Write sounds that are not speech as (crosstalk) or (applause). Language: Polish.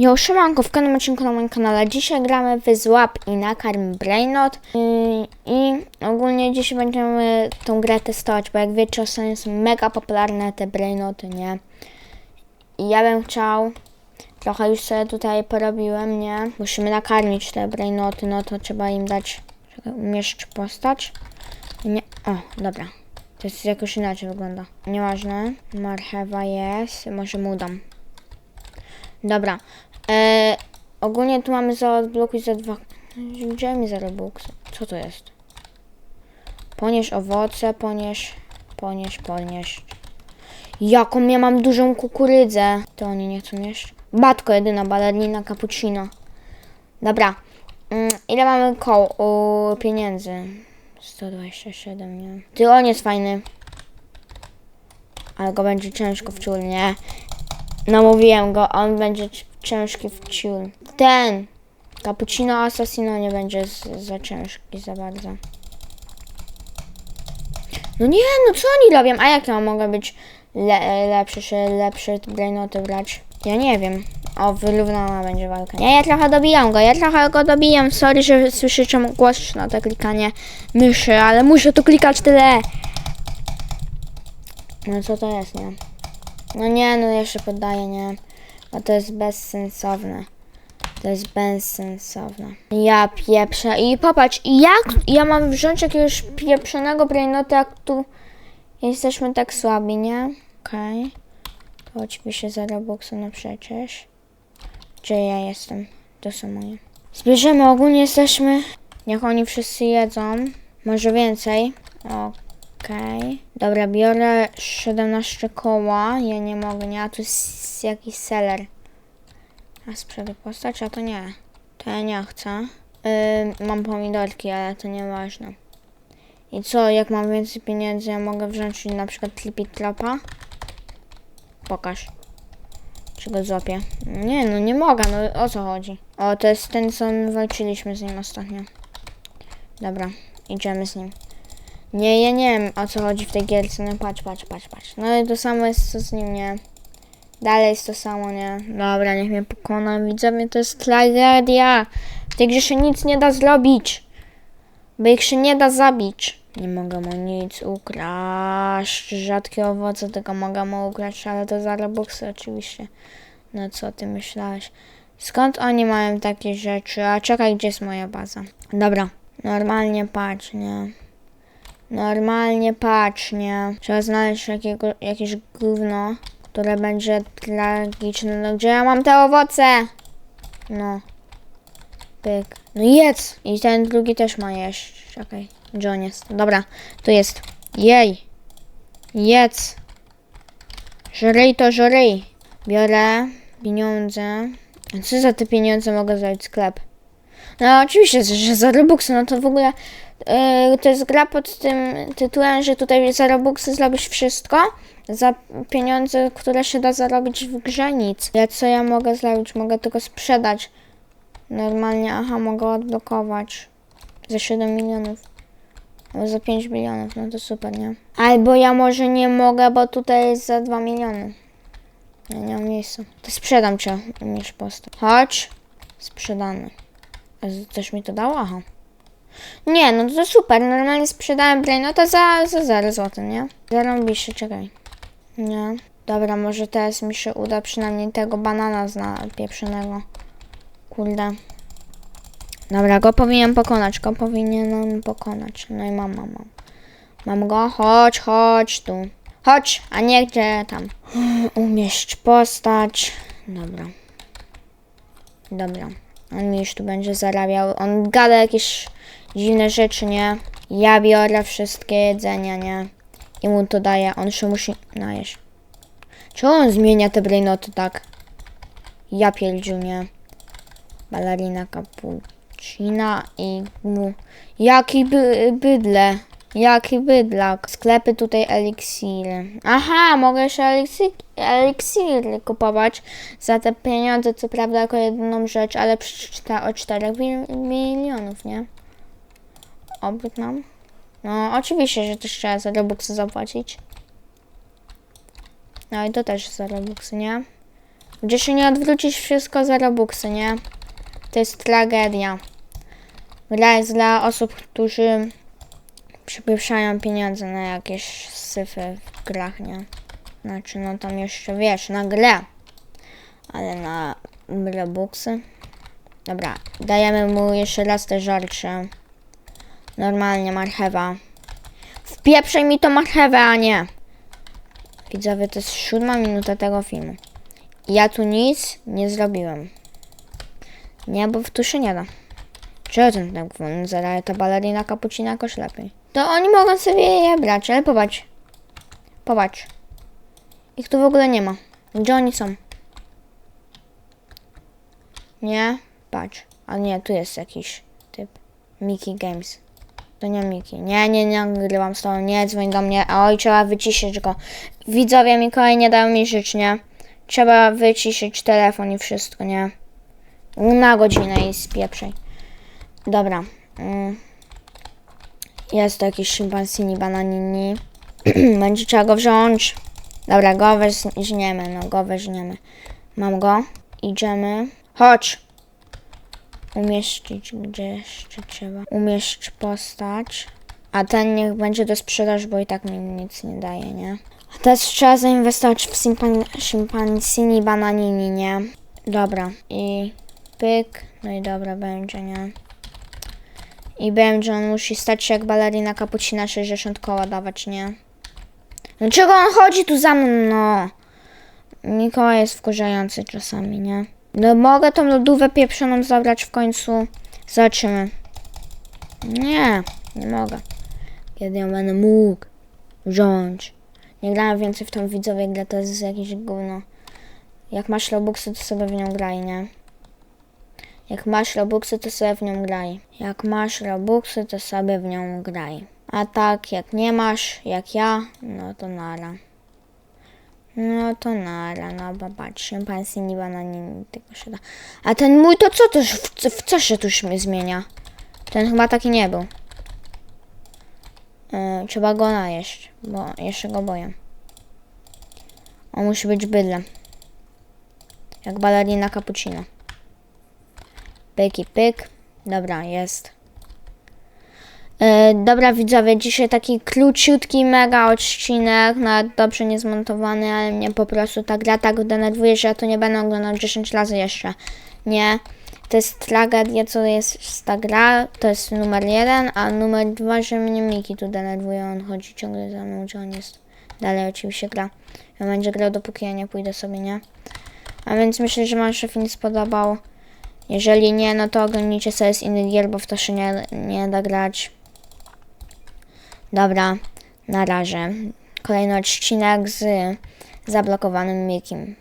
Jo, siemanko, w kolejnym odcinku na moim kanale. Dzisiaj gramy w Złap i nakarm Brainot I, i ogólnie dzisiaj będziemy tą grę testować, bo jak wiecie, ostatnio są mega popularne te Brainoty, nie? I ja bym chciał, trochę już sobie tutaj porobiłem, nie? Musimy nakarmić te Brainoty, no to trzeba im dać, czekaj, umieszcz postać. Nie, o, dobra. To jest jakoś inaczej wygląda. Nieważne, marchewa jest, może mu dam. Dobra. E, ogólnie tu mamy za odblokuj za dwa. Gdzie mi za Robux? Co to jest? Ponieś owoce, ponieś, ponieś, ponieść. Jaką ja mam dużą kukurydzę. To oni nie chcą jeść. Batko jedyna, balerina, cappuccino. Dobra. Mm, ile mamy koł u pieniędzy? 127, nie? Ty, on jest fajny. Ale go będzie ciężko wciul, nie? Namówiłem go, on będzie c- ciężki w ciul. Ten! Cappuccino Assassino nie będzie z, za ciężki za bardzo. No nie, no co oni robią? A jak ja mogę być le, lepszy, czy lepszy brainoty brać? Ja nie wiem. O, wyrównana będzie walka. Nie, ja trochę dobijam go, ja trochę go dobijam. Sorry, że słyszycie głośno to klikanie myszy, ale muszę tu klikać tyle. No co to jest, nie? No nie, no się poddaję, nie. A to jest bezsensowne. To jest bezsensowne. Ja pieprzę. I popatrz, jak ja mam wziąć jakiegoś pieprzonego brainota, jak tu jesteśmy tak słabi, nie? Okej. To oczywiście za Robuxu, no przecież. Gdzie ja jestem? To są moje. Zbierzemy, ogólnie jesteśmy. Niech oni wszyscy jedzą. Może więcej. Okej. Dobra, biorę 17 koła. Ja nie mogę, nie? A tu jest jakiś seller. A sprzedaj postać, a to nie. To ja nie chcę. Ym, mam pomidorki, ale to nieważne. I co, jak mam więcej pieniędzy, ja mogę wziąć na przykład Tropa? Pokaż. Czy go złapię? Nie, no nie mogę, no o co chodzi? O, to jest ten, co my walczyliśmy z nim ostatnio. Dobra, idziemy z nim. Nie, ja nie wiem o co chodzi w tej gierce. No patrz, patrz, patrz, patrz. No i to samo jest co z nim, nie? Dalej jest to samo, nie? Dobra, niech mnie pokona. Widzę, mnie to jest tragedia. W tej grze się nic nie da zrobić. Bo ich się nie da zabić. Nie mogę mu nic ukraść. Rzadkie owoce tego mogę mu ukraść, ale to za Robuxy oczywiście. No co ty myślałeś? Skąd oni mają takie rzeczy? A czekaj, gdzie jest moja baza? Dobra, normalnie patrz, nie? Normalnie patrz, nie? Trzeba znaleźć jakiego, jakieś gówno, które będzie tragiczne. No gdzie ja mam te owoce? No. Pyk. No jedz! I ten drugi też ma jeść. Czekaj. On jest? Dobra, tu jest. Jej! Jedz! Żryj to żryj! Biorę pieniądze. Co za te pieniądze mogę zrobić sklep? No oczywiście, że za Robuxy, no to w ogóle yy, to jest gra pod tym tytułem, że tutaj za Robuxy zrobisz wszystko, za pieniądze, które się da zarobić w grze nic. Ja co ja mogę zrobić? Mogę tylko sprzedać. Normalnie, aha, mogę odblokować za 7 milionów. Albo za 5 milionów, no to super, nie? Albo ja może nie mogę, bo tutaj jest za 2 miliony. Ja nie mam miejsca. To sprzedam cię, umiesz postać. Chodź. Sprzedany. Coś mi to dało? Aha. Nie, no to super. Normalnie sprzedałem Brainota za, za 0 zł, nie? Zarąbiście, czekaj. Nie. Dobra, może teraz mi się uda przynajmniej tego banana zna pieprzonego. Kurde. Dobra, go powinienem pokonać, go powinienem pokonać. No i mam, mam, mam. Mam go, chodź, chodź tu. Chodź, a nie gdzie tam. (gasps) Umieść postać. Dobra. Dobra. On mi już tu będzie zarabiał. On gada jakieś dziwne rzeczy, nie? Ja biorę wszystkie jedzenia, nie? I mu to daję. On się musi najeść. Czemu on zmienia te brainoty tak? Ja pierdziu, nie? Balerina cappuccina i mu. Jaki by, bydle. Jaki bydlak. Sklepy tutaj eliksiry. Aha, mogę jeszcze eliksir, eliksiry kupować za te pieniądze, co prawda jako jedyną rzecz, ale przeczyta o 4 mil- milionów, nie? Obrót mam. No, oczywiście, że też trzeba za Robuxy zapłacić. No i to też za Robuxy, nie? Gdzie się nie odwrócisz wszystko za Robuxy, nie? To jest tragedia. Gra jest dla osób, którzy przypieprzają pieniądze na jakieś syfy w grach, nie? Znaczy, no tam jeszcze wiesz, na grę. Ale na Robuxy. Dobra, dajemy mu jeszcze raz te żarcie. Normalnie marchewa. Wpieprzaj mi to marchewę, a nie. Widzowie, to jest siódma minuta tego filmu. Ja tu nic nie zrobiłem. Nie, bo w tuszy nie da. Czego ten tak wolno zadaje ta balerina kapucina jakoś lepiej? To oni mogą sobie je brać, ale popatrz. Popatrz. Ich tu w ogóle nie ma. Gdzie oni są? Nie? Patrz. A nie, tu jest jakiś typ. Mickey Games. To nie Mickey. Nie, nie, nie nagrywam z tobą. Nie, dzwoń do mnie. Oj, trzeba wyciszyć go. Widzowie Mikołaj nie dał mi żyć, nie? Trzeba wyciszyć telefon i wszystko, nie? Na godzinę i spieprzej. Dobra. Mm. Jest to jakiś szympansini bananini. (clears throat) Będzie trzeba go wziąć. Dobra, go weźmiemy, no go weźmiemy. Mam go. Idziemy. Chodź. Umieścić gdzie jeszcze trzeba. Umieść postać. A ten niech będzie do sprzedaży, bo i tak mi nic nie daje, nie? A teraz trzeba zainwestować w szympan- szympansini bananini, nie? Dobra. I pyk. No i dobra, będzie, nie? I będzie, on musi stać się jak balerina kapucina 60 koła dawać, nie? Dlaczego on chodzi tu za mną, no? Mikołaj jest wkurzający czasami, nie? No mogę tą lodówę pieprzoną zabrać w końcu. Zobaczymy. Nie, nie mogę. Kiedy ją będę mógł wziąć. Nie grałem więcej w tą widzowie grę, to jest jakieś gówno. Jak masz Robuxy, to sobie w nią graj, nie? Jak masz Robuxy, to sobie w nią graj. Jak masz Robuxy, to sobie w nią graj. A tak, jak nie masz, jak ja, no to nara. No to nara, no bo patrz, szympansini bananini tylko się da. A ten mój to co też, w, w co się tu mnie zmienia? Ten chyba taki nie był. E, trzeba go najeść, bo jeszcze go boję. On musi być bydlem. Jak balerina cappuccino. Pyk i pyk. Dobra, jest. E, dobra widzowie, dzisiaj taki króciutki mega odcinek, nawet dobrze niezmontowany, ale mnie po prostu ta gra tak denerwuje, że ja to nie będę oglądał 10 razy jeszcze. Nie. To jest tragedia, co jest ta gra, to jest numer jeden, a numer dwa, że mnie Miki tu denerwuje, on chodzi ciągle za mną, gdzie on jest. Dalej oczywiście gra. Ja będzie grał, dopóki ja nie pójdę sobie, nie? A więc myślę, że Wam się film spodobał. Jeżeli nie, no to oglądnijcie sobie z innych gier, bo w to się nie, nie da grać. Dobra, na razie. Kolejny odcinek z zablokowanym Mikim.